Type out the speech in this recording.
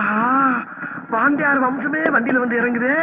ஆஹா வாந்தியார் வம்சமே வண்டியில வந்து இறங்குதே.